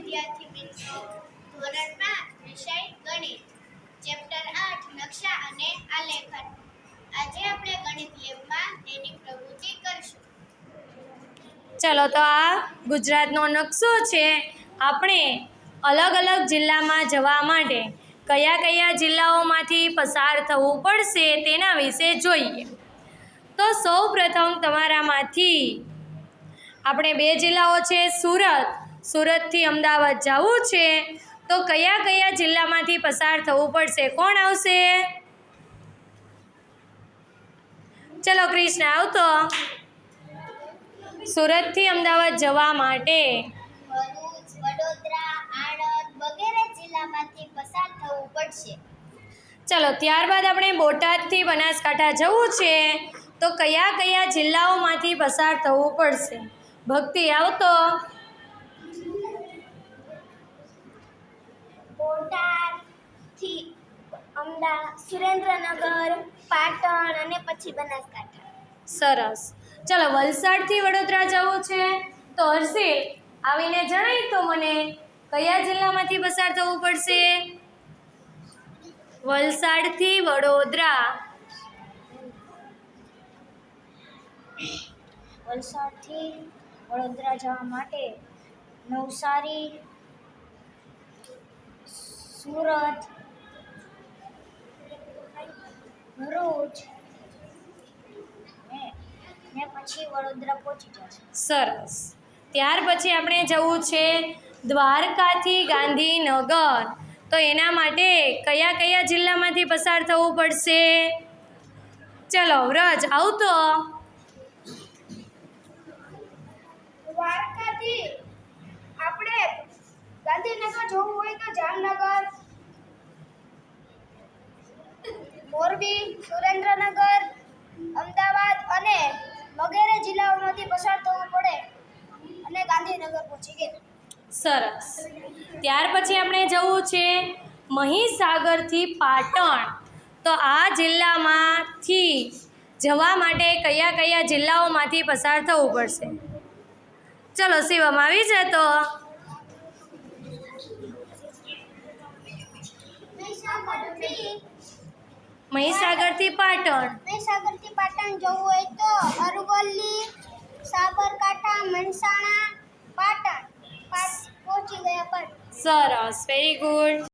વિદ્યાર્થી મિત્રો ધોરણ વિષય ગણિત, ચેપ્ટર આઠ, નકશા અને આલેખન. આજે આપણે ગણિત લેબમાં તેની પ્રવૃત્તિ કરશું. ચલો તો આ ગુજરાતનો નકશો છે. આપણે અલગ અલગ જિલ્લામાં જવા માટે કયા કયા જિલ્લાઓમાંથી પસાર થવું પડશે તેના વિશે જોઈએ. તો સૌ પ્રથમ તમારામાંથી આપણે બે જિલ્લાઓ છે, સુરત. સુરતથી અમદાવાદ જવું છે તો કયા કયા જિલ્લામાંથી પસાર થવું પડશે? કોણ આવશે? ચલો કૃષ્ણ આવતો. સુરતથી અમદાવાદ જવા માટે? ચલો ત્યારબાદ આપણે બોટાદથી બનાસકાંઠા જવું છે તો કયા કયા જિલ્લાઓમાંથી પસાર થવું પડશે? ભક્તિ આવતો. બોટાદથી અમદાવાદ સુરેન્દ્રનગર પાટણ અને પછી બનાસકાંઠા. સરસ. ચલો વલસાડથી વડોદરા જવું છે. તો હર્ષિલ આવીને જણાય તો મને કયા જિલ્લામાંથી પસાર થવું પડશે? વલસાડથી વડોદરા. વલસાડથી વડોદરા જવા માટે નવસારી, સુરત, ભરૂચ ને પછી વડોદરા પહોંચી જશે સરસ. ત્યાર પછી આપણે જવું છે દ્વારકાથી ગાંધીનગર. તો એના માટે કયા કયા જિલ્લામાંથી પસાર થવું પડશે? ચલો, વ્રજ, આવતો દ્વારકાથી આપણે ગાંધીનગર જવું હોય તો જામનગર. મોરબી, સુરેન્દ્રનગર, અમદાવાદ અને વગેરે જિલ્લાઓમાંથી પસાર થવું પડે અને ગાંધીનગર પહોંચી ગયા સરસ. ત્યાર પછી આપણે જવું છે મહીસાગરથી પાટણ. તો આ જિલ્લામાંથી જવા માટે કયા કયા જિલ્લાઓમાંથી પસાર થવું પડશે? ચલો શિવમ આવી જતો. મહીસાગરથી પાટણ. મહીસાગરથી પાટણ જવું હોય તો અરવલ્લી સાબરકાંઠા મહેસાણા પાટણ. પાટ- પહોંચી ગયા પણ સરસ વેરી ગુડ